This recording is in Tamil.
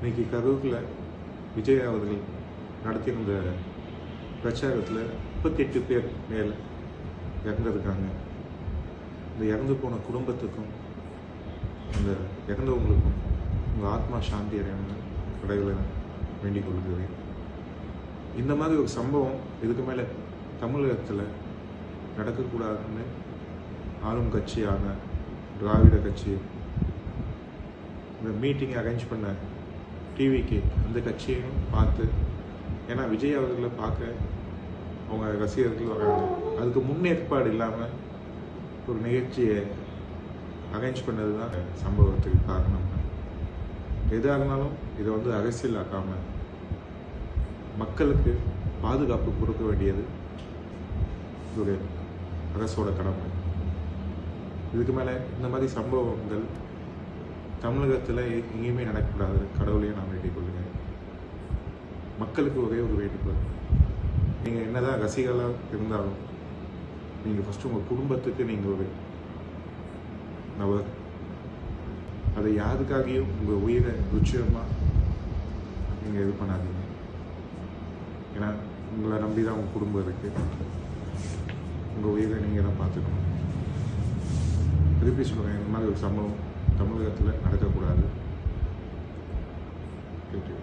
இன்னைக்கு கரூரில் விஜய் அவர்கள் நடத்தியிருந்த பிரச்சாரத்தில் முப்பத்தெட்டு பேர் மேல் இறந்துருக்காங்க. இந்த இறந்து போன குடும்பத்துக்கும் அந்த இறந்தவங்களுக்கும் உங்கள் ஆத்மா சாந்தி அடையணும்னு கடவுளை வேண்டிக் கொள்கிறேன். இந்த மாதிரி ஒரு சம்பவம் இதுக்கு மேலே தமிழகத்தில் நடக்கக்கூடாதுன்னு ஆளும் கட்சியான திராவிட கட்சி இந்த மீட்டிங் அரேஞ்ச் பண்ண டிவிக்கு அந்த கட்சியையும் பார்த்து ஏன்னா விஜய் அவர்களை பார்க்க அவங்க ரசிகர்கள் வராங்க. அதுக்கு முன்னேற்பாடு இல்லாமல் ஒரு நிகழ்ச்சியை அரேஞ்ச் பண்ணது தான் சம்பவத்துக்கு காரணம். எதாக இருந்தாலும் இதை வந்து அரசியல் ஆக்காமல் மக்களுக்கு பாதுகாப்பு கொடுக்க வேண்டியது ஒரு அரசோட கடமை. இதுக்கு மேலே இந்த மாதிரி சம்பவங்கள் தமிழகத்தில் எங்கேயுமே நடக்கக்கூடாது. கடவுளையும் நான் வேண்டிக் கொள்கிறேன். மக்களுக்கு ஒரே ஒரு வேண்டுகோள். நீங்கள் என்னதான் ரசிகர்களாக இருந்தாலும் நீங்கள் ஃபஸ்ட்டு உங்கள் குடும்பத்துக்கு நீங்கள் ஒரு நபர். அதை யாருக்காகவும் உங்கள் உயிரை ருச்சியமாக நீங்கள் இது பண்ணாதீங்க. ஏன்னா உங்களை நம்பி தான் உங்கள் குடும்பம் இருக்குது உங்கள் உயிரை நீங்கள் தான் பார்த்துக்கணும். திருப்பி சொல்கிறேன் இந்த மாதிரி ஒரு சம்பவம் தமிழகத்தில் நடக்கக்கூடாது. கேட்டு